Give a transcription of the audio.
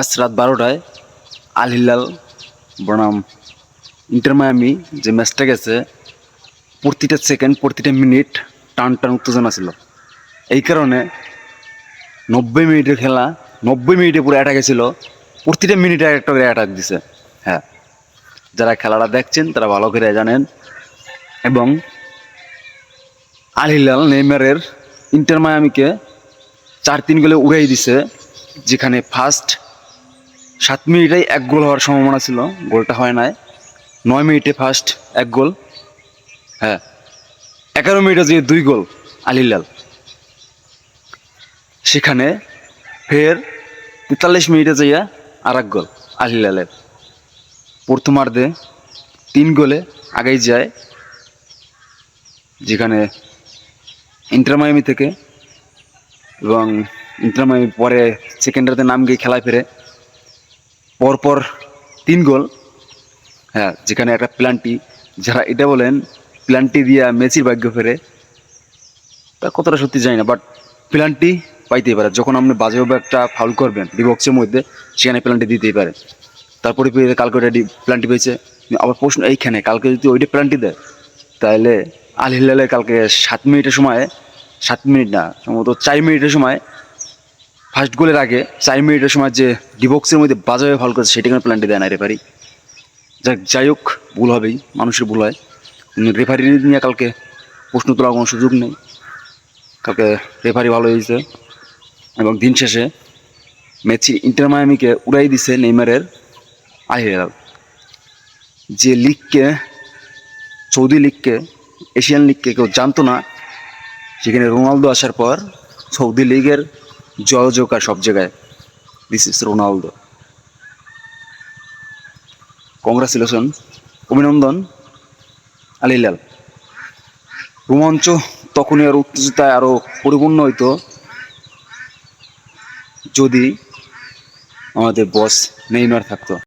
আজ রাত বারোটায় আল হিলাল বনাম ইন্টার মায়ামি যে ম্যাচটা গেছে, প্রতিটা সেকেন্ড, প্রতিটা মিনিট টান টান উত্তেজনা ছিল। এই কারণে নব্বই মিনিটের খেলা, নব্বই মিনিটে পুরো অ্যাটাক ছিল, প্রতিটা মিনিটে এক একটা করে অ্যাটাক দিছে। হ্যাঁ যারা খেলাটা দেখছেন, তারা ভালো করে জানেন। এবং আল হিলাল নেইমারের ইন্টার মায়ামিকে চার তিন গোলে উড়াই দিছে, যেখানে ফার্স্ট সাত মিনিটেই এক গোল হওয়ার সম্ভাবনা ছিল, গোলটা হয় নাই। নয় মিনিটে ফার্স্ট এক গোল। হ্যাঁ এগারো মিনিটে যে দুই গোল আলিলাল সেখানে ফের তেতাল্লিশ মিনিটে যাইয়া আর এক গোল আলিলালের প্রথমার্ধে তিন গোলে আগেই যায়, যেখানে ইন্টার মায়ামি থেকে এবং ইন্টার মায়ামি পরে সেকেন্ডারতে নাম গিয়ে খেলায় ফেরে। পরপর তিন গোল। হ্যাঁ যেখানে একটা প্ল্যান্টি যারা এটা বলেন প্ল্যান্টি দিয়া মেসির ভাগ্য ফেরে, তা কতটা সত্যি জানি না বাট প্ল্যান্টি পাইতেই পারে। যখন আপনি বাজেভাবে একটা ফাউল করবেন ডিবক্সের মধ্যে, সেখানে প্ল্যান্টি দিতেই পারে। তারপরে কালকে ওটা প্ল্যান্টি পেয়েছে। আবার প্রশ্ন এইখানে, কালকে যদি ওইটা প্ল্যান্টি দেয়, তাহলে আল হিলালে কালকে সাত মিনিটের সময়, সাত মিনিট না, সম্ভবত চার মিনিটের সময় ফার্স্ট গোলের আগে চার মিনিটের সময় যে ডিবক্সের মধ্যে বাজারে ফল করেছে, সেটা কোনো প্ল্যান্টি দেয় না রেফারি যাক, যাই হোক, ভুল হবেই, মানুষের ভুল হয়। রেফারি নিয়ে কালকে প্রশ্ন তোলার কোনো সুযোগ নেই। কালকে রেফারি ভালো হয়েছে। এবং দিন শেষে মেসি ইন্টার মায়ামিকে উড়াই দিছে নেইমারের আহিরাল যে লিগকে সৌদি লিগকে এশিয়ান লিগকে কেউ জানতো না, সেখানে রোনালদো আসার পর সৌদি লিগের জয়জোকার সব জায়গায়। দিস ইস রোনালদো কংগ্রাচুলেশন অভিনন্দন। আলিলাল রোমাঞ্চ তখনই আর উত্তেজিতায় আরও পরিপূর্ণ হইতো। যদি আমাদের বস নেইমার থাকতো।